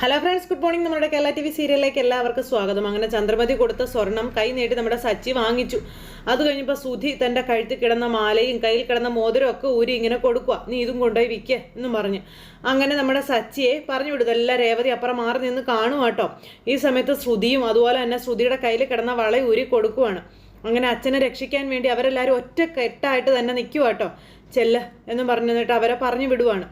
Hello friends good morning നമ്മുടെ Kerala T V സീരിയലിലേക്ക് എല്ലാവർക്കും സ്വാഗതം. അങ്ങനെ ചന്ദ്രമതി കൊടുത്ത സ്വർണം കൈ നീട്ടി നമ്മുടെ സച്ചി വാങ്ങിച്ചു. അത് കഴിഞ്ഞപ്പോൾ സുധി തന്റെ കഴുത്തിൽ കിടന്ന മാലയും കയ്യിൽ കിടന്ന മോതിരം ഒക്കെ ഊരി ഇങ്ങനെ കൊടുക്കുക നീ ഇതും കൊണ്ടുപോയി വിൽക്കുക എന്നും പറഞ്ഞു. അങ്ങനെ നമ്മുടെ സച്ചിയെ പറഞ്ഞു വിടും. എല്ലാം രേവതി അപ്പുറം മാറി നിന്ന് കാണും കേട്ടോ ഈ സമയത്ത് ശ്രുതിയും അതുപോലെ തന്നെ ശ്രുതിയുടെ കയ്യിൽ കിടന്ന വള ഊരി കൊടുക്കുവാണ്. അങ്ങനെ അച്ഛനെ രക്ഷിക്കാൻ വേണ്ടി അവരെല്ലാവരും ഒറ്റ കെട്ടായിട്ട് തന്നെ നിൽക്കുക കേട്ടോ ചെല്ല എന്നും പറഞ്ഞു എന്നിട്ട് അവരെ പറഞ്ഞു വിടുവാണ്.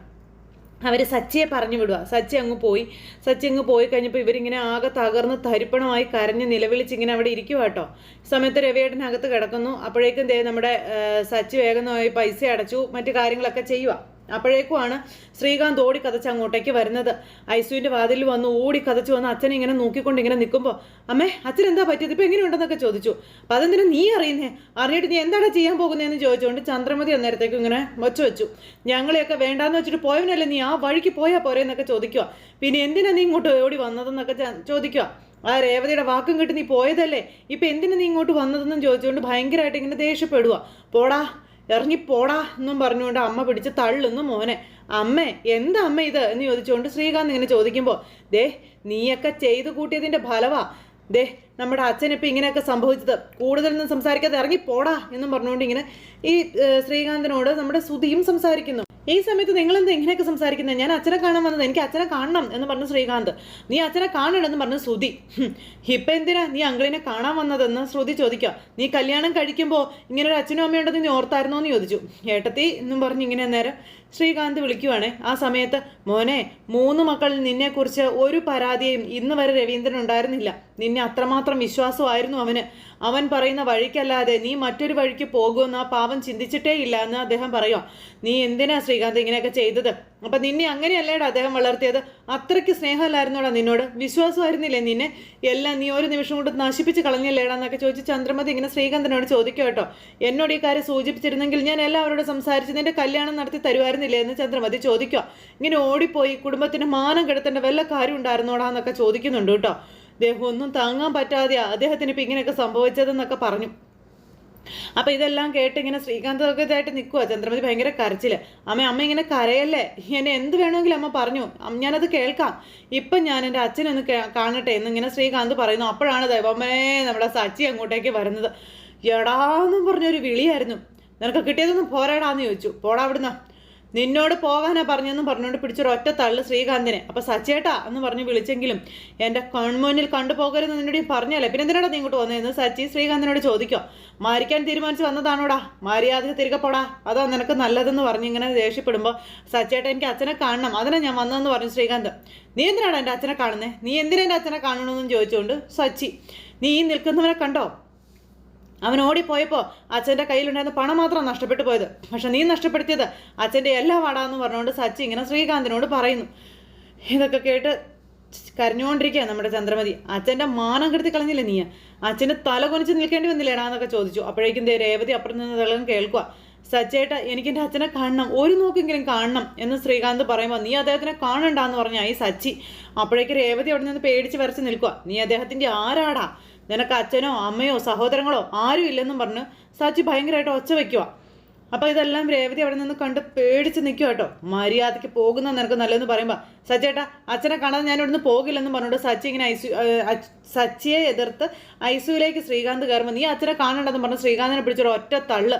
അവർ സച്ചിയെ പറഞ്ഞു വിടുക. സച്ചി അങ്ങ് പോയി. സച്ചി അങ്ങ് പോയി കഴിഞ്ഞപ്പോൾ ഇവരിങ്ങനെ ആകെ തകർന്ന് തരിപ്പണമായി കരഞ്ഞ് നിലവിളിച്ച് ഇങ്ങനെ അവിടെ ഇരിക്കുക കേട്ടോ സമയത്ത് രവിയേട്ടനകത്ത് കിടക്കുന്നു. അപ്പോഴേക്കും ദേ നമ്മുടെ സച്ചി വേഗം പൈസ അടച്ചു. മറ്റു കാര്യങ്ങളൊക്കെ ചെയ്യുക അപ്പോഴേക്കുമാണ് ശ്രീകാന്ത് ഓടി കഥച്ച് അങ്ങോട്ടേക്ക് വരുന്നത്. ഐസുവിന്റെ വാതിലിൽ വന്ന് ഓടി കഥച്ച് വന്ന് അച്ഛനെ ഇങ്ങനെ നോക്കിക്കൊണ്ട് ഇങ്ങനെ നിൽക്കുമ്പോൾ അമ്മേ അച്ഛൻ എന്താ പറ്റിയത്? ഇപ്പൊ എങ്ങനെയുണ്ടെന്നൊക്കെ ചോദിച്ചു. അപ്പൊ അതെന്തിനാ നീ അറിയുന്നേ? അറിഞ്ഞിട്ട് നീ എന്താണ് ചെയ്യാൻ പോകുന്നതെന്ന് ചോദിച്ചുകൊണ്ട് ചന്ദ്രമതി അന്നേരത്തേക്ക് ഇങ്ങനെ വച്ചു വെച്ചു. ഞങ്ങളെയൊക്കെ വേണ്ടാന്ന് വെച്ചിട്ട് പോയവനല്ലേ നീ? ആ വഴിക്ക് പോയാൽ പോരെന്നൊക്കെ ചോദിക്കുക പിന്നെ എന്തിനാ നീ ഇങ്ങോട്ട് ഓടി വന്നതെന്നൊക്കെ ചോദിക്കുക ആ രേവതിയുടെ വാക്കും കിട്ടി നീ പോയതല്ലേ? ഇപ്പൊ എന്തിനാ നീ ഇങ്ങോട്ട് വന്നതെന്നും ചോദിച്ചുകൊണ്ട് ഭയങ്കരമായിട്ട് ഇങ്ങനെ ദേഷ്യപ്പെടുക പോടാ ഇറങ്ങി പോടാ എന്നും പറഞ്ഞുകൊണ്ട് അമ്മ പിടിച്ച് തള്ളുന്നു മോനെ. അമ്മേ എന്താ അമ്മ ഇത്? എന്ന് ചോദിച്ചുകൊണ്ട് ശ്രീകാന്ത് ഇങ്ങനെ ചോദിക്കുമ്പോൾ ദേ നീയൊക്കെ ചെയ്തു കൂട്ടിയതിന്റെ ഫലവാ. ദേ നമ്മുടെ അച്ഛൻ ഇപ്പം ഇങ്ങനെയൊക്കെ സംഭവിച്ചത്. കൂടുതലൊന്നും സംസാരിക്കാതെ ഇറങ്ങി പോടാ എന്നും പറഞ്ഞുകൊണ്ട് ഇങ്ങനെ ഈ ശ്രീകാന്തിനോട് നമ്മുടെ സുധിയും സംസാരിക്കുന്നു. ഈ സമയത്ത് നിങ്ങൾ എന്താ ഇങ്ങനെയൊക്കെ സംസാരിക്കുന്നത് ഞാൻ അച്ഛനെ കാണാൻ വന്നത് എനിക്ക് അച്ഛനെ കാണണം എന്ന് പറഞ്ഞു ശ്രീകാന്ത്. നീ അച്ഛനെ കാണണമെന്ന് പറഞ്ഞു ശ്രുതി. ഇപ്പം എന്തിനാ നീ അങ്കിളിനെ കാണാൻ വന്നതെന്ന് ശ്രുതി ചോദിക്കുക. നീ കല്യാണം കഴിക്കുമ്പോൾ ഇങ്ങനെ ഒരു അച്ഛനും അമ്മയുണ്ടെന്ന് നീ ഓർത്തായിരുന്നോ എന്ന് ചോദിച്ചു. ഏട്ടത്തി എന്നും പറഞ്ഞ് ഇങ്ങനെ നേരം ശ്രീകാന്ത് വിളിക്കുവാണേ. ആ സമയത്ത് മോനെ മൂന്ന് മക്കളിൽ നിന്നെക്കുറിച്ച് ഒരു പരാതിയും ഇന്ന് വരെ രവീന്ദ്രൻ ഉണ്ടായിരുന്നില്ല. നിന്നെ അത്രമാത്രം വിശ്വാസമായിരുന്നു അവന്. അവൻ പറയുന്ന വഴിക്കല്ലാതെ നീ മറ്റൊരു വഴിക്ക് പോകുമെന്ന് ആ പാവം ചിന്തിച്ചിട്ടേ ഇല്ല എന്ന് അദ്ദേഹം പറയുക നീ എന്തിനാ ശ്രീകാന്ത് ഇങ്ങനെയൊക്കെ ചെയ്തത്? അപ്പൊ നിന്നെ അങ്ങനെയല്ലേടാ അദ്ദേഹം വളർത്തിയത്? അത്രയ്ക്ക് സ്നേഹമല്ലായിരുന്നോടാ നിന്നോട്? വിശ്വാസമായിരുന്നില്ലേ നിന്നെ? എല്ലാം നീ ഒരു നിമിഷം കൊണ്ട് നശിപ്പിച്ച് കളഞ്ഞല്ലേടാ എന്നൊക്കെ ചോദിച്ച് ചന്ദ്രമതി ഇങ്ങനെ ശ്രീകാന്തനോട് ചോദിക്കുക കേട്ടോ. എന്നോട് ഈ കാര്യം സൂചിപ്പിച്ചിരുന്നെങ്കിൽ ഞാൻ എല്ലാവരോടും സംസാരിച്ച് നിന്റെ കല്യാണം നടത്തി തരുമായിരുന്നില്ലേ? എന്ന് ചന്ദ്രമതി ചോദിക്കുക. ഇങ്ങനെ ഓടിപ്പോയി കുടുംബത്തിന് മാനം കെടുത്തേണ്ട വല്ല കാര്യം ഉണ്ടായിരുന്നോടാ എന്നൊക്കെ ചോദിക്കുന്നുണ്ട് കേട്ടോ. അദ്ദേഹം ഒന്നും താങ്ങാൻ പറ്റാതെയാ അദ്ദേഹത്തിന് ഇപ്പം ഇങ്ങനെയൊക്കെ സംഭവിച്ചതെന്നൊക്കെ പറഞ്ഞു. അപ്പം ഇതെല്ലാം കേട്ട് ഇങ്ങനെ ശ്രീകാന്തൊക്കെ ഇതായിട്ട് നിൽക്കുക ചന്ദ്രമതി ഭയങ്കര കരച്ചിൽ. അമ്മ അമ്മ ഇങ്ങനെ കരയല്ലേ? എന്നെ എന്ത് വേണമെങ്കിലും അമ്മ പറഞ്ഞു. ഞാനത് കേൾക്കാം. ഇപ്പം ഞാൻ എന്റെ അച്ഛനൊന്ന് ഒന്ന് കാണട്ടെ എന്ന് ഇങ്ങനെ ശ്രീകാന്ത് പറയുന്നു. അപ്പോഴാണ് ദൈവമേ നമ്മുടെ സച്ചി അങ്ങോട്ടേക്ക് വരുന്നത്. എടാന്നും പറഞ്ഞൊരു വിളിയായിരുന്നു. നിനക്ക് കിട്ടിയതൊന്നും പോരാടാന്ന് ചോദിച്ചു. പോടാ അവിടുന്ന്. നിന്നോട് പോകാനാ പറഞ്ഞെന്നും പറഞ്ഞുകൊണ്ട് പിടിച്ചൊരു ഒറ്റ തള്ളു ശ്രീകാന്തിനെ. അപ്പൊ സച്ചേട്ടാ എന്ന് പറഞ്ഞ് വിളിച്ചെങ്കിലും എന്റെ കൺമുന്നിൽ കണ്ടുപോകരുത് നിന്നോട് പറഞ്ഞല്ലേ. പിന്നെ എന്തിനാടാ നീ ഇങ്ങോട്ട് വന്നതെന്ന് സച്ചി ശ്രീകാന്തിനോട് ചോദിക്കോ. മാരിക്കാൻ തീരുമാനിച്ച് വന്നതാണോടാ? മാരിയാതെ തിരികെ പോടാ. അതാ നിനക്ക് നല്ലതെന്ന് പറഞ്ഞ് ഇങ്ങനെ ദേഷ്യപ്പെടുമ്പോൾ സച്ചേട്ട എനിക്ക് അച്ഛനെ കാണണം. അതിനാ ഞാൻ വന്നതെന്ന് പറഞ്ഞു ശ്രീകാന്ത്. നീ എന്തിനാണ് എന്റെ അച്ഛനെ കാണുന്നത് നീ എന്തിനാ എന്റെ അച്ഛനെ കാണണമെന്നും ചോദിച്ചുകൊണ്ട് സച്ചി നീ നിൽക്കുന്നവനെ കണ്ടോ? അവൻ ഓടിപ്പോയപ്പോൾ അച്ഛന്റെ കയ്യിലുണ്ടായിരുന്ന പണം മാത്രം നഷ്ടപ്പെട്ടു പോയത്. പക്ഷെ നീ നഷ്ടപ്പെടുത്തിയത് അച്ഛന്റെ എല്ലാ വാടാന്ന് പറഞ്ഞുകൊണ്ട് സച്ചി ഇങ്ങനെ ശ്രീകാന്തിനോട് പറയുന്നു. ഇതൊക്കെ കേട്ട് കരഞ്ഞുകൊണ്ടിരിക്കുക നമ്മുടെ ചന്ദ്രമതി. അച്ഛന്റെ മാനം കെടുത്തി കളഞ്ഞില്ലേ നീ? അച്ഛന് തല കൊനിച്ച് നിൽക്കേണ്ടി വന്നില്ലേടാ എന്നൊക്കെ ചോദിച്ചു. അപ്പോഴേക്കും ദേ രേവതി അപ്പുറം നിന്ന് തിളകം കേൾക്കുക സച്ചേട്ട എനിക്ക് എന്റെ അച്ഛനെ കാണണം. ഒരു നോക്കെങ്കിലും കാണണം എന്ന് ശ്രീകാന്ത് പറയുമ്പോൾ നീ അദ്ദേഹത്തിനെ കാണണ്ടാന്ന് പറഞ്ഞ ഈ സച്ചി. അപ്പോഴേക്ക് രേവതി അവിടെ നിന്ന് പേടിച്ച് വരച്ച് നിൽക്കുക നീ അദ്ദേഹത്തിന്റെ ആരാടാ? നിനക്ക് അച്ഛനോ അമ്മയോ സഹോദരങ്ങളോ ആരും ഇല്ലെന്നും പറഞ്ഞ് സാച്ചി ഭയങ്കരമായിട്ട് ഒച്ച വെക്കുക അപ്പോൾ ഇതെല്ലാം രേവതി അവിടെ നിന്ന് കണ്ട് പേടിച്ച് നിൽക്കുക കേട്ടോ. മര്യാദയ്ക്ക് പോകുന്ന നിനക്ക് നല്ലതെന്ന് പറയുമ്പോൾ സച്ചേട്ടാ അച്ഛനെ കാണാതെ ഞാൻ ഇവിടുന്ന് പോകില്ലെന്നും പറഞ്ഞിട്ട് സച്ചി ഇങ്ങനെ ഐസു സച്ചിയെ എതിർത്ത് ഐസുവിലേക്ക് ശ്രീകാന്ത് കയറുമ്പോൾ നീ അച്ഛനെ കാണണ്ടെന്ന് പറഞ്ഞ് ശ്രീകാന്തിനെ പിടിച്ചൊരു ഒറ്റ തള്ള്.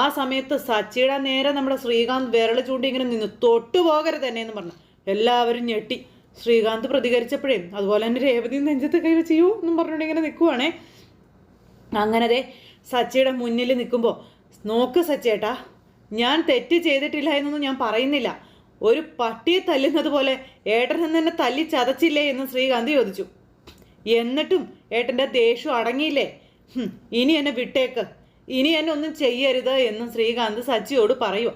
ആ സമയത്ത് സച്ചിയുടെ നേരെ നമ്മുടെ ശ്രീകാന്ത് വിരൽ ചൂണ്ടി ഇങ്ങനെ നിന്ന് തൊട്ടു പോകരുത് തന്നെ എന്ന് പറഞ്ഞു എല്ലാവരും ഞെട്ടി. ശ്രീകാന്ത് പ്രതികരിച്ചപ്പോഴേ അതുപോലെ തന്നെ രേവതി നെഞ്ചത്ത് കൈ വെച്ച് യൂ എന്നും പറഞ്ഞുകൊണ്ട് ഇങ്ങനെ നിൽക്കുവാണേ അങ്ങനെ ദേ സച്ചിയുടെ മുന്നിൽ നിൽക്കുമ്പോൾ നോക്ക് സച്ചേട്ടാ ഞാൻ തെറ്റ് ചെയ്തിട്ടില്ല എന്നൊന്നും ഞാൻ പറയുന്നില്ല. ഒരു പട്ടിയെ തല്ലുന്നത് പോലെ ഏട്ടൻ എന്നെ തല്ലി ചതച്ചില്ലേ എന്ന് ശ്രീകാന്ത് ചോദിച്ചു. എന്നിട്ടും ഏട്ടന്റെ ദേഷ്യം അടങ്ങിയില്ലേ? ഇനി എന്നെ വിട്ടേക്ക്. ഇനി എന്നെ ഒന്നും ചെയ്യരുത് എന്ന് ശ്രീകാന്ത് സച്ചിയോട് പറയുമോ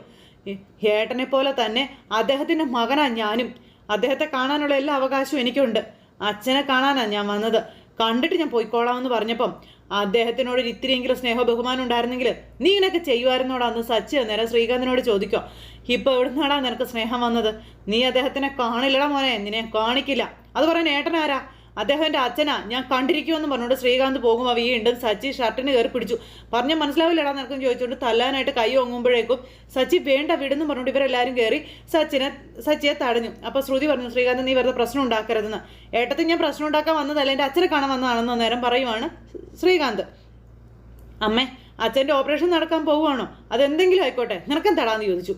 ഏട്ടനെ പോലെ തന്നെ അദ്ദേഹത്തിന്റെ മകനാ ഞാനും. അദ്ദേഹത്തെ കാണാനുള്ള എല്ലാ അവകാശവും എനിക്കുണ്ട്. അച്ഛനെ കാണാനാണ് ഞാൻ വന്നത്. കണ്ടിട്ട് ഞാൻ പോയിക്കോളാമെന്ന് പറഞ്ഞപ്പം അദ്ദേഹത്തിനോട് ഒരു ഇത്തിരിയെങ്കിലും സ്നേഹ ബഹുമാനം ഉണ്ടായിരുന്നെങ്കിൽ നീ ഇങ്ങനെയൊക്കെ ചെയ്യുമായിരുന്നോടാ അന്ന് സച്ചി നേരെ ശ്രീകാന്തിനോട് ചോദിക്കോ. ഇപ്പൊ എവിടുന്നാടാ നിനക്ക് സ്നേഹം വന്നത്? നീ അദ്ദേഹത്തിനെ കാണില്ലടാ മോനെ. നിന്നെ കാണിക്കില്ല. അത് പറയാൻ ഏട്ടനാരാ? അദ്ദേഹം എന്റെ അച്ഛനാ ഞാൻ കണ്ടിരിക്കുമെന്ന് പറഞ്ഞുകൊണ്ട് ശ്രീകാന്ത് പോകുമ്പോൾ വീണ്ടും സച്ചി ഷർട്ടിന് കയറി പിടിച്ചു. പറഞ്ഞ മനസ്സിലാവില്ലടാ നിനക്കും ചോദിച്ചുകൊണ്ട് തല്ലാനായിട്ട് കൈ ഒങ്ങുമ്പോഴേക്കും സച്ചി വേണ്ട വിടുന്നു പറഞ്ഞുകൊണ്ട് ഇവരെല്ലാവരും കയറി സച്ചിനെ സച്ചിയെ തടഞ്ഞു. അപ്പോൾ ശ്രുതി പറഞ്ഞു ശ്രീകാന്ത് നീ വെറുതെ പ്രശ്നം ഉണ്ടാക്കരുതെന്ന്. ഏട്ടത്തിൽ ഞാൻ പ്രശ്നം ഉണ്ടാക്കാൻ വന്നതല്ല എന്റെ അച്ഛനെ കാണാൻ വന്നതാണെന്ന് നേരം പറയുവാണ് ശ്രീകാന്ത്. അമ്മേ അച്ഛന്റെ ഓപ്പറേഷൻ നടക്കാൻ പോവുകയാണോ? അതെന്തെങ്കിലും ആയിക്കോട്ടെ നിനക്കെന്താടാന്ന് ചോദിച്ചു.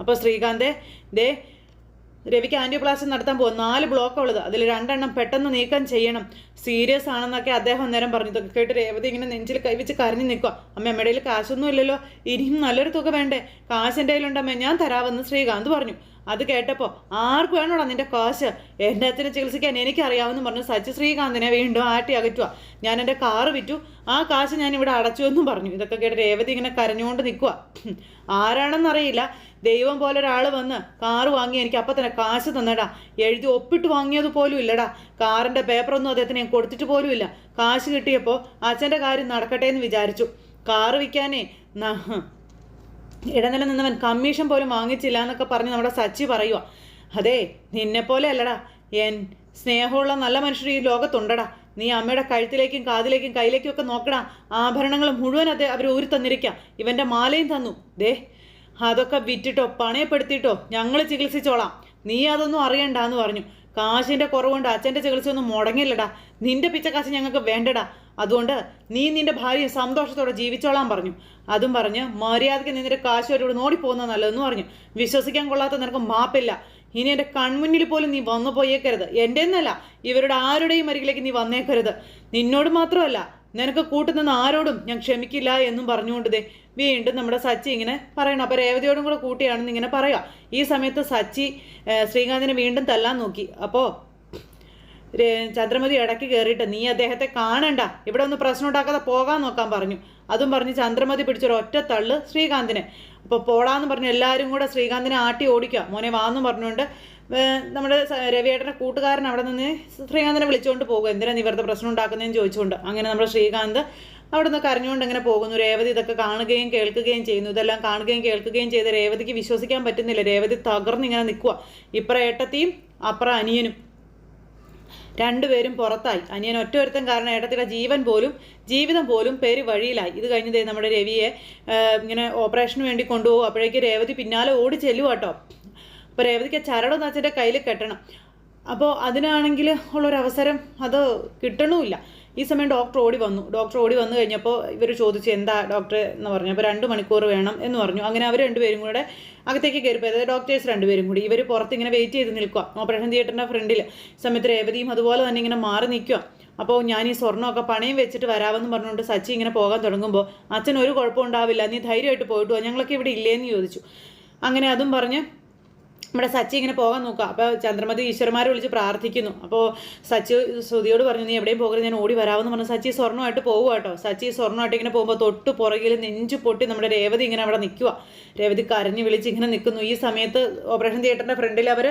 അപ്പോൾ ശ്രീകാന്തേ ദേ രവിക്ക് ആന്റിയോപ്ലാസ്റ്റി നടത്താൻ പോകും നാല് ബ്ലോക്ക് ഉള്ളത്. അതിൽ രണ്ടെണ്ണം പെട്ടെന്ന് നീക്കം ചെയ്യണം. സീരിയസ് ആണെന്നൊക്കെ അദ്ദേഹം അന്നേരം പറഞ്ഞു. ഇതൊക്കെ കേട്ട് രേവതി ഇങ്ങനെ നെഞ്ചിൽ കൈവച്ച് കരഞ്ഞു നിൽക്കുക അമ്മ അമ്മയുടെ കയ്യിൽ കാശൊന്നും ഇല്ലല്ലോ. ഇനിയും നല്ലൊരു തുക വേണ്ടേ? കാശ് എന്റെ ഞാൻ തരാമെന്ന് ശ്രീകാന്ത് പറഞ്ഞു. അത് കേട്ടപ്പോൾ ആർക്ക് വേണോടാ നിന്റെ കാശ്? എന്റെ അച്ഛനെ ചികിത്സിക്കാൻ എനിക്കറിയാമെന്ന് പറഞ്ഞു സച്ചി ശ്രീകാന്തിനെ വീണ്ടും ആട്ടി അകറ്റുക ഞാൻ എന്റെ കാറ് വിറ്റു. ആ കാശ് ഞാൻ ഇവിടെ അടച്ചു എന്നും പറഞ്ഞു. ഇതൊക്കെ കേട്ട് രേവതി ഇങ്ങനെ കരഞ്ഞുകൊണ്ട് നിൽക്കുക ആരാണെന്നറിയില്ല. ദൈവം പോലെ ഒരാൾ വന്ന് കാറ് വാങ്ങി എനിക്ക് അപ്പം തന്നെ കാശ് തന്നടാ. എഴുതി ഒപ്പിട്ട് വാങ്ങിയത് പോലും ഇല്ലടാ. കാറിന്റെ പേപ്പറൊന്നും അദ്ദേഹത്തിന് ഞാൻ കൊടുത്തിട്ട് പോലും ഇല്ല. കാശ് കിട്ടിയപ്പോൾ അച്ഛന്റെ കാര്യം നടക്കട്ടെ എന്ന് വിചാരിച്ചു. കാറ് വിൽക്കാനേ ഇടനില നിന്നവൻ കമ്മീഷൻ പോലും വാങ്ങിച്ചില്ല എന്നൊക്കെ പറഞ്ഞ് നമ്മുടെ സച്ചി പറയുക അതെ നിന്നെപ്പോലെ അല്ലടാ. എൻ സ്നേഹമുള്ള നല്ല മനുഷ്യർ ഈ ലോകത്തുണ്ടടാ. നീ അമ്മയുടെ കഴുത്തിലേക്കും കാതിലേക്കും കയ്യിലേക്കും ഒക്കെ നോക്കടാ. ആഭരണങ്ങൾ മുഴുവൻ അത് അവർ ഊരി തന്നിരിക്കാം ഇവന്റെ മാലയും തന്നു. ദേ അതൊക്കെ വിറ്റിട്ടോ പണയപ്പെടുത്തിയിട്ടോ ഞങ്ങൾ ചികിത്സിച്ചോളാം. നീ അതൊന്നും അറിയണ്ടെന്ന് പറഞ്ഞു. കാശിന്റെ കുറവുകൊണ്ട് അച്ഛന്റെ ചികിത്സ ഒന്നും മുടങ്ങില്ലടാ. നിന്റെ പിച്ച കാശ് ഞങ്ങൾക്ക് വേണ്ടടാ. അതുകൊണ്ട് നീ നിന്റെ ഭാര്യ സന്തോഷത്തോടെ ജീവിച്ചോളാൻ പറഞ്ഞു. അതും പറഞ്ഞ് മര്യാദയ്ക്ക് നിന്റെ കാശ് അവരോട് നോടിപ്പോകുന്ന നല്ലതെന്ന് പറഞ്ഞു. വിശ്വസിക്കാൻ കൊള്ളാത്ത നിനക്ക് മാപ്പില്ല. ഇനി എന്റെ കൺമുന്നിൽ പോലും നീ വന്നു പോയേക്കരുത് എന്റെ എന്നല്ല ഇവരുടെ ആരുടെയും അരികിലേക്ക് നീ വന്നേക്കരുത്. നിന്നോട് മാത്രമല്ല നിനക്ക് കൂട്ടുനിന്ന് ആരോടും ഞാൻ ക്ഷമിക്കില്ല എന്നും പറഞ്ഞുകൊണ്ട് ദേ വീണ്ടും നമ്മുടെ സച്ചി ഇങ്ങനെ പറയണം. അപ്പോൾ രേവതിയോടും കൂടെ കൂട്ടിയാണെന്ന് ഇങ്ങനെ പറയുക. ഈ സമയത്ത് സച്ചി ശ്രീകാന്തിനെ വീണ്ടും തല്ലാൻ നോക്കി. അപ്പോൾ ചന്ദ്രമതി ഇടയ്ക്ക് കയറിയിട്ട് നീ അദ്ദേഹത്തെ കാണണ്ട. ഇവിടെ ഒന്ന് പ്രശ്നം ഉണ്ടാക്കാതെ പോകാൻ നോക്കാൻ പറഞ്ഞു. അതും പറഞ്ഞ് ചന്ദ്രമതി പിടിച്ചൊരു ഒറ്റ തള്ള് ശ്രീകാന്തിനെ. അപ്പോൾ പോടാന്ന് പറഞ്ഞു എല്ലാവരും കൂടെ ശ്രീകാന്തിനെ ആട്ടി ഓടിക്കുക. മോനെ വാന്നും പറഞ്ഞുകൊണ്ട് നമ്മുടെ രവിയേട്ടന്റെ കൂട്ടുകാരൻ അവിടെ നിന്ന് ശ്രീകാന്തിനെ വിളിച്ചുകൊണ്ട് പോകും എന്തിനാണ് വെറുതെ പ്രശ്നം ഉണ്ടാക്കുന്നതെന്ന് ചോദിച്ചുകൊണ്ട് അങ്ങനെ നമ്മുടെ ശ്രീകാന്ത് അവിടെ നിന്ന് കരഞ്ഞുകൊണ്ട് ഇങ്ങനെ പോകുന്നു. രേവതി ഇതൊക്കെ കാണുകയും കേൾക്കുകയും ചെയ്യുന്നു. ഇതെല്ലാം കാണുകയും കേൾക്കുകയും ചെയ്ത് രേവതിക്ക് വിശ്വസിക്കാൻ പറ്റുന്നില്ല. രേവതി തകർന്നിങ്ങനെ നിൽക്കുക ഇപ്പറ ഏട്ടത്തിയും അപ്പറ അനിയനും രണ്ടുപേരും പുറത്തായി. അനിയൻ ഒറ്റ ഒരുത്തൻ കാരണം ഏട്ടത്തിയുടെ ജീവൻ പോലും ജീവിതം പോലും പേര് വഴിയിലായി ഇത് കഴിഞ്ഞതേ നമ്മുടെ രവിയെ ഇങ്ങനെ ഓപ്പറേഷന് വേണ്ടി കൊണ്ടുപോകും. അപ്പോഴേക്ക് രേവതി പിന്നാലെ ഓടി ചെല്ലുക കേട്ടോ അപ്പോൾ രേവതിക്ക് ചരടൊന്ന് അച്ഛന്റെ കയ്യിൽ കെട്ടണം. അപ്പോൾ അതിനാണെങ്കിൽ ഉള്ളൊരവസരം അത് കിട്ടണമില്ല ഈ സമയം ഡോക്ടർ ഓടി വന്നു. ഡോക്ടർ ഓടി വന്നു കഴിഞ്ഞപ്പോൾ ഇവർ ചോദിച്ചു എന്താ ഡോക്ടർ എന്ന് പറഞ്ഞു. അപ്പോൾ രണ്ട് മണിക്കൂർ വേണം എന്ന് പറഞ്ഞു. അങ്ങനെ അവർ രണ്ടുപേരും കൂടെ അകത്തേക്ക് കയറിപ്പോയി. അതായത് ഡോക്ടേഴ്സ് രണ്ടുപേരും കൂടി. ഇവർ പുറത്ത് ഇങ്ങനെ വെയിറ്റ് ചെയ്ത് നിൽക്കുക ഓപ്പറേഷൻ തിയേറ്ററിന്റെ ഫ്രണ്ടിൽ സമയത്ത് രേവതിയും അതുപോലെ തന്നെ ഇങ്ങനെ മാറി നിൽക്കുക അപ്പോൾ ഞാൻ ഈ സ്വർണമൊക്കെ പണയം വെച്ചിട്ട് വരാമെന്ന് പറഞ്ഞുകൊണ്ട് സച്ചി ഇങ്ങനെ പോകാൻ തുടങ്ങുമ്പോൾ അച്ഛൻ ഒരു കുഴപ്പമുണ്ടാവില്ല നീ ധൈര്യമായിട്ട് പോയിട്ട് ഞങ്ങളൊക്കെ ഇവിടെ ഇല്ലേന്ന് ചോദിച്ചു. അങ്ങനെ അതും പറഞ്ഞ് നമ്മുടെ സച്ചി ഇങ്ങനെ പോകാൻ നോക്കുക. അപ്പോൾ ചന്ദ്രമതി ഈശ്വരന്മാരെ വിളിച്ച് പ്രാർത്ഥിക്കുന്നു. അപ്പോൾ സച്ചി ശ്രുതിയോട് പറഞ്ഞു നീ എവിടെയും പോകരുത് ഞാൻ ഓടി വരാമെന്ന് പറഞ്ഞു. സച്ചി സ്വർണമായിട്ട് പോകുക കേട്ടോ. സച്ചി സ്വർണമായിട്ട് ഇങ്ങനെ പോകുമ്പോൾ തൊട്ട് പുറകിൽ നെഞ്ചു പൊട്ടി നമ്മുടെ രേവതി ഇങ്ങനെ അവിടെ നിൽക്കുക രേവതി കരഞ്ഞു വിളിച്ച് ഇങ്ങനെ നിൽക്കുന്നു. ഈ സമയത്ത് ഓപ്പറേഷൻ തിയേറ്ററിന്റെ ഫ്രണ്ടിൽ അവർ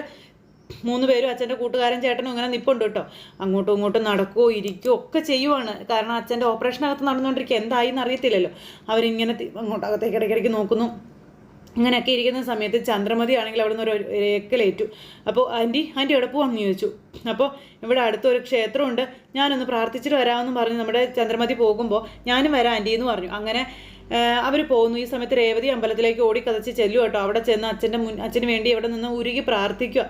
മൂന്ന് പേരും അച്ഛന്റെ കൂട്ടുകാരൻ ചേട്ടനും ഇങ്ങനെ നിൽപ്പുണ്ട് കേട്ടോ. അങ്ങോട്ടും ഇങ്ങോട്ടും നടക്കുകയോ ഇരിക്കുകയോ ഒക്കെ ചെയ്യുവാണ്. കാരണം അച്ഛന്റെ ഓപ്പറേഷനകത്ത് നടന്നുകൊണ്ടിരിക്കുക. എന്തായി എന്നറിയത്തില്ലല്ലോ. അവരിങ്ങനെ അങ്ങോട്ടകത്തേക്ക് ഇടയ്ക്കിടയ്ക്ക് നോക്കുന്നു. അങ്ങനെയൊക്കെ ഇരിക്കുന്ന സമയത്ത് ചന്ദ്രമതി ആണെങ്കിൽ അവിടെ നിന്ന് ഒരു രേക്കലേറ്റു അപ്പോൾ ആന്റി ആന്റി എവിടെ പോവാമെന്ന് ചോദിച്ചു. അപ്പോൾ ഇവിടെ അടുത്തൊരു ക്ഷേത്രമുണ്ട്. ഞാനൊന്ന് പ്രാർത്ഥിച്ചിട്ട് വരാമെന്ന് പറഞ്ഞ് നമ്മുടെ ചന്ദ്രമതി പോകുമ്പോൾ ഞാനും വരാം ആന്റി എന്ന് പറഞ്ഞു. അങ്ങനെ അവർ പോകുന്നു. ഈ സമയത്ത് രേവതി അമ്പലത്തിലേക്ക് ഓടി കതച്ച് ചെല്ലു കേട്ടോ. അവിടെ ചെന്ന് അച്ഛന്റെ മുൻ അച്ഛന് വേണ്ടി ഇവിടെ നിന്ന് ഉരുകി പ്രാർത്ഥിക്കുക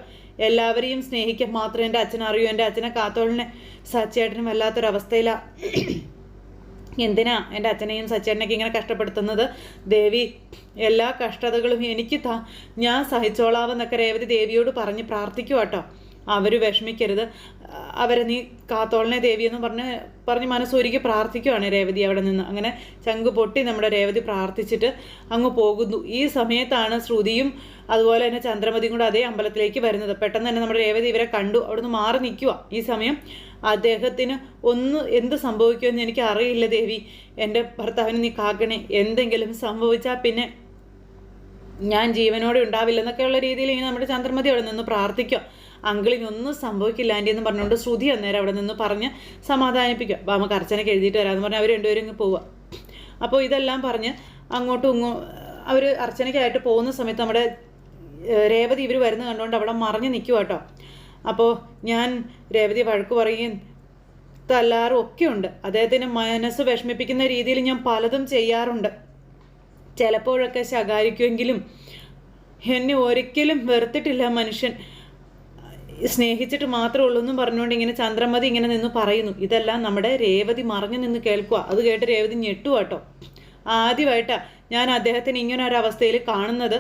എല്ലാവരെയും സ്നേഹിക്കാൻ മാത്രം എന്റെ അച്ഛൻ അറിയൂ? എന്റെ അച്ഛനെ കാത്തോളിനെ സച്ചേട്ടനും വല്ലാത്തൊരവസ്ഥയിലാണ് എന്തിനാ എന്റെ അച്ഛനെയും സച്ചേനൊക്കെ ഇങ്ങനെ കഷ്ടപ്പെടുത്തുന്നത്? ദേവി എല്ലാ കഷ്ടതകളും എനിക്ക് താ ഞാൻ സഹിച്ചോളാവെന്നൊക്കെ രേവതി ദേവിയോട് പറഞ്ഞ് പ്രാർത്ഥിക്കുക കേട്ടോ അവർ വിഷമിക്കരുത്. അവരെ നീ കാത്തോളനെ ദേവി എന്ന് പറഞ്ഞ് പറഞ്ഞ് മനസ്സൊരുക്കി പ്രാർത്ഥിക്കുവാണ് രേവതി അവിടെ നിന്ന്. അങ്ങനെ ചങ്ക് പൊട്ടി നമ്മുടെ രേവതി പ്രാർത്ഥിച്ചിട്ട് അങ്ങ് പോകുന്നു. ഈ സമയത്താണ് ശ്രുതിയും അതുപോലെ തന്നെ ചന്ദ്രമതിയും കൂടെ അതേ അമ്പലത്തിലേക്ക് വരുന്നത്. പെട്ടെന്ന് തന്നെ നമ്മുടെ രേവതി ഇവരെ കണ്ടു. അവിടുന്ന് മാറി നിൽക്കുക ഈ സമയം അദ്ദേഹത്തിന് ഒന്ന് എന്ത് സംഭവിക്കുമെന്ന് എനിക്ക് അറിയില്ല ദേവി. എന്റെ ഭർത്താവിന് നീ കാക്കണേ. എന്തെങ്കിലും സംഭവിച്ചാൽ പിന്നെ ഞാൻ ജീവനോടെ ഉണ്ടാവില്ല എന്നൊക്കെയുള്ള രീതിയിൽ ഇങ്ങനെ നമ്മുടെ ചന്ദ്രമതി അവിടെ നിന്ന് പ്രാർത്ഥിക്കുക അങ്കിളിനൊന്നും സംഭവിക്കില്ല ആന്റി എന്ന് പറഞ്ഞുകൊണ്ട് ശ്രുതി അന്നേരം അവിടെ നിന്ന് പറഞ്ഞ് സമാധാനിപ്പിക്കുക അപ്പോൾ നമുക്ക് അർച്ചനയ്ക്ക് എഴുതിയിട്ട് വരാമെന്ന് പറഞ്ഞാൽ അവർ രണ്ടുപേരും ഇങ്ങ് പോവുക അപ്പോൾ ഇതെല്ലാം പറഞ്ഞ് അങ്ങോട്ടും ഇങ്ങോ അവർ അർച്ചനയ്ക്കായിട്ട് പോകുന്ന സമയത്ത് നമ്മുടെ രേവതി ഇവർ വരുന്ന കണ്ടുകൊണ്ട് അവിടെ മറിഞ്ഞ് നിൽക്കുക കേട്ടോ അപ്പോൾ ഞാൻ രേവതി വഴക്ക് പറയുകയും തല്ലാറും ഒക്കെ ഉണ്ട്. അദ്ദേഹത്തിന് മനസ്സ് വിഷമിപ്പിക്കുന്ന രീതിയിൽ ഞാൻ പലതും ചെയ്യാറുണ്ട്. ചിലപ്പോഴൊക്കെ ശകാരിക്കുമെങ്കിലും എന്നെ ഒരിക്കലും വെറുത്തിട്ടില്ല മനുഷ്യൻ. സ്നേഹിച്ചിട്ട് മാത്രമേ ഉള്ളൂ എന്നും പറഞ്ഞുകൊണ്ട് ഇങ്ങനെ ചന്ദ്രമതി ഇങ്ങനെ നിന്ന് പറയുന്നു. ഇതെല്ലാം നമ്മുടെ രേവതി മറഞ്ഞു നിന്ന് കേൾക്കുക അത് കേട്ട് രേവതി ഞെട്ടു കേട്ടോ ആദ്യമായിട്ടാ ഞാൻ അദ്ദേഹത്തിന് ഇങ്ങനെ ഒരു അവസ്ഥയിൽ കാണുന്നത്.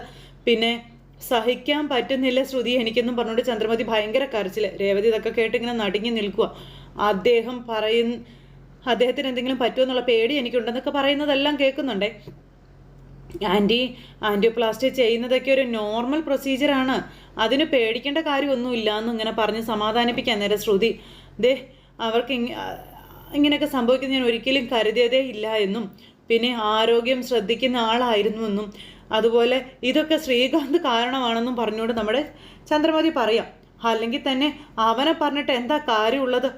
പിന്നെ സഹിക്കാൻ പറ്റുന്നില്ല ശ്രുതി എനിക്കെന്നും പറഞ്ഞുകൊണ്ട് ചന്ദ്രമതി ഭയങ്കര കരച്ചിൽ രേവതി ഇതൊക്കെ കേട്ട് ഇങ്ങനെ നടുങ്ങി നിൽക്കുക അദ്ദേഹം പറയുന്ന അദ്ദേഹത്തിന് എന്തെങ്കിലും പറ്റുമെന്നുള്ള പേടി എനിക്കുണ്ടെന്നൊക്കെ പറയുന്നതെല്ലാം കേൾക്കുന്നുണ്ടേ. ആന്റി ആന്റിയോപ്ലാസ്റ്റി ചെയ്യുന്നതൊക്കെ ഒരു നോർമൽ പ്രൊസീജിയറാണ് അതിന് പേടിക്കേണ്ട കാര്യമൊന്നുമില്ല എന്ന് ഇങ്ങനെ പറഞ്ഞ് സമാധാനിപ്പിക്കാൻ നേരെ ശ്രുതി. ദേ അവർക്ക് ഇങ്ങ- ഇങ്ങനെയൊക്കെ സംഭവിക്കുന്ന ഞാൻ ഒരിക്കലും കരുതിയതേ ഇല്ല എന്നും പിന്നെ ആരോഗ്യം ശ്രദ്ധിക്കുന്ന ആളായിരുന്നുവെന്നും അതുപോലെ ഇതൊക്കെ ശ്രീകാന്ത് കാരണമാണെന്നും പറഞ്ഞുകൊണ്ട് നമ്മുടെ ചന്ദ്രമതി പറയാം. അല്ലെങ്കിൽ തന്നെ അവനെ പറഞ്ഞിട്ട് എന്താ കാര്യമുള്ളത്.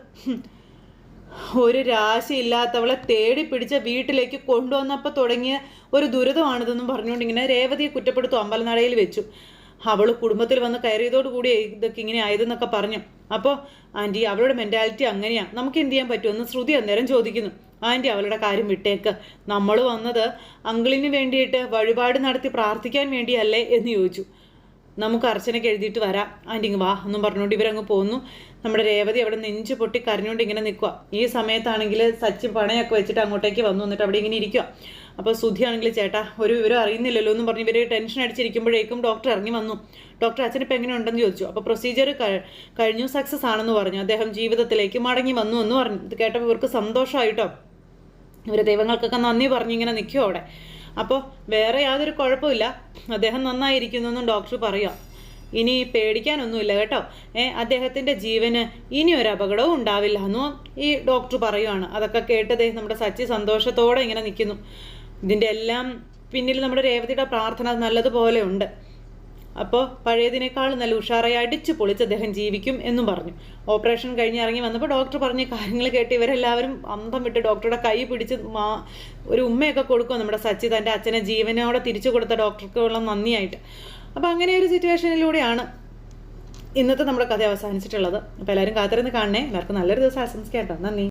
ഒരു രാശിയില്ലാത്തവളെ തേടി പിടിച്ച വീട്ടിലേക്ക് കൊണ്ടുവന്നപ്പോൾ തുടങ്ങിയ ഒരു ദുരിതമാണിതെന്നും പറഞ്ഞുകൊണ്ട് ഇങ്ങനെ രേവതിയെ കുറ്റപ്പെടുത്തും അമ്പലനടയിൽ വെച്ചു. അവൾ കുടുംബത്തിൽ വന്ന് കയറിയതോടുകൂടി ഇതൊക്കെ ഇങ്ങനെ ആയതെന്നൊക്കെ പറഞ്ഞു. അപ്പോൾ ആന്റി അവളുടെ മെന്റാലിറ്റി അങ്ങനെയാണ് നമുക്ക് എന്ത് ചെയ്യാൻ പറ്റുമെന്ന് ശ്രുതി അന്നേരം ചോദിക്കുന്നു. ആന്റി അവളുടെ കാര്യം വിട്ടേക്ക്. നമ്മൾ വന്നത് അങ്കിളിന് വേണ്ടിയിട്ട് വഴിപാട് നടത്തി പ്രാർത്ഥിക്കാൻ വേണ്ടിയല്ലേ? എന്ന് ചോദിച്ചു. നമുക്ക് അർച്ചനയ്ക്ക് എഴുതിയിട്ട് വരാം. ആന്റി വാ എന്നും പറഞ്ഞുകൊണ്ട് ഇവരങ്ങ് പോന്നു. നമ്മുടെ രേവതി അവിടെ നെഞ്ചു പൊട്ടി കരഞ്ഞുകൊണ്ട് ഇങ്ങനെ നിൽക്കുക ഈ സമയത്താണെങ്കിൽ സച്ചിൻ പണയൊക്കെ വെച്ചിട്ട് അങ്ങോട്ടേക്ക് വന്നു വന്നിട്ട് അവിടെ ഇങ്ങനെ ഇരിക്കുക അപ്പോൾ സുധിയാണെങ്കിൽ ചേട്ടാ ഒരു വിവരം അറിയുന്നില്ലല്ലോ എന്ന് പറഞ്ഞ് ഇവർ ടെൻഷൻ അടിച്ചിരിക്കുമ്പോഴേക്കും ഡോക്ടർ ഇറങ്ങി വന്നു. ഡോക്ടർ അച്ഛൻ ഇപ്പം എങ്ങനെ ഉണ്ടെന്ന് ചോദിച്ചു അപ്പോൾ പ്രൊസീജിയർ കഴിഞ്ഞു സക്സസ് ആണെന്ന് പറഞ്ഞു. അദ്ദേഹം ജീവിതത്തിലേക്ക് മടങ്ങി വന്നു എന്ന് പറഞ്ഞു. ഇത് കേട്ടപ്പോൾ ഇവർക്ക് സന്തോഷമായിട്ടോ ഇവർ ദൈവങ്ങൾക്കൊക്കെ നന്ദി പറഞ്ഞു ഇങ്ങനെ നിൽക്കുമോ അവിടെ. അപ്പോൾ വേറെ യാതൊരു കുഴപ്പമില്ല അദ്ദേഹം നന്നായിരിക്കുന്നു എന്നും ഡോക്ടർ പറയാം ഇനി പേടിക്കാനൊന്നുമില്ല കേട്ടോ. ഏ അദ്ദേഹത്തിന്റെ ജീവന് ഇനി ഒരു അപകടവും ഉണ്ടാവില്ല എന്നും ഈ ഡോക്ടർ പറയുവാണ്. അതൊക്കെ കേട്ടതേ നമ്മുടെ സച്ചി സന്തോഷത്തോടെ ഇങ്ങനെ നിൽക്കുന്നു. ഇതിന്റെ എല്ലാം പിന്നിൽ നമ്മുടെ രേവതിയുടെ പ്രാർത്ഥന നല്ലതുപോലെ ഉണ്ട്. അപ്പോൾ പഴയതിനേക്കാൾ നല്ല ഉഷാറായി അടിച്ചു പൊളിച്ച് അദ്ദേഹം ജീവിക്കും എന്നും പറഞ്ഞു. ഓപ്പറേഷൻ കഴിഞ്ഞ് ഇറങ്ങി വന്നപ്പോൾ ഡോക്ടർ പറഞ്ഞ കാര്യങ്ങൾ കേട്ട് ഇവരെല്ലാവരും അന്തം വിട്ട് ഡോക്ടറുടെ കൈ പിടിച്ച് മാ ഒരു ഉമ്മയൊക്കെ കൊടുക്കും നമ്മുടെ സച്ചി തന്റെ അച്ഛനെ ജീവനോടെ തിരിച്ചു കൊടുത്ത ഡോക്ടർക്കുള്ള നന്ദിയായിട്ട്. അപ്പോൾ അങ്ങനെ ഒരു സിറ്റുവേഷനിലൂടെയാണ് ഇന്നത്തെ നമ്മുടെ കഥ അവസാനിച്ചിട്ടുള്ളത്. അപ്പോൾ എല്ലാവരും കാത്തിരുന്ന് കാണണേ. എല്ലാവർക്കും നല്ലൊരു ദിവസം ആശംസിക്കാം കേട്ടോ. നന്ദി.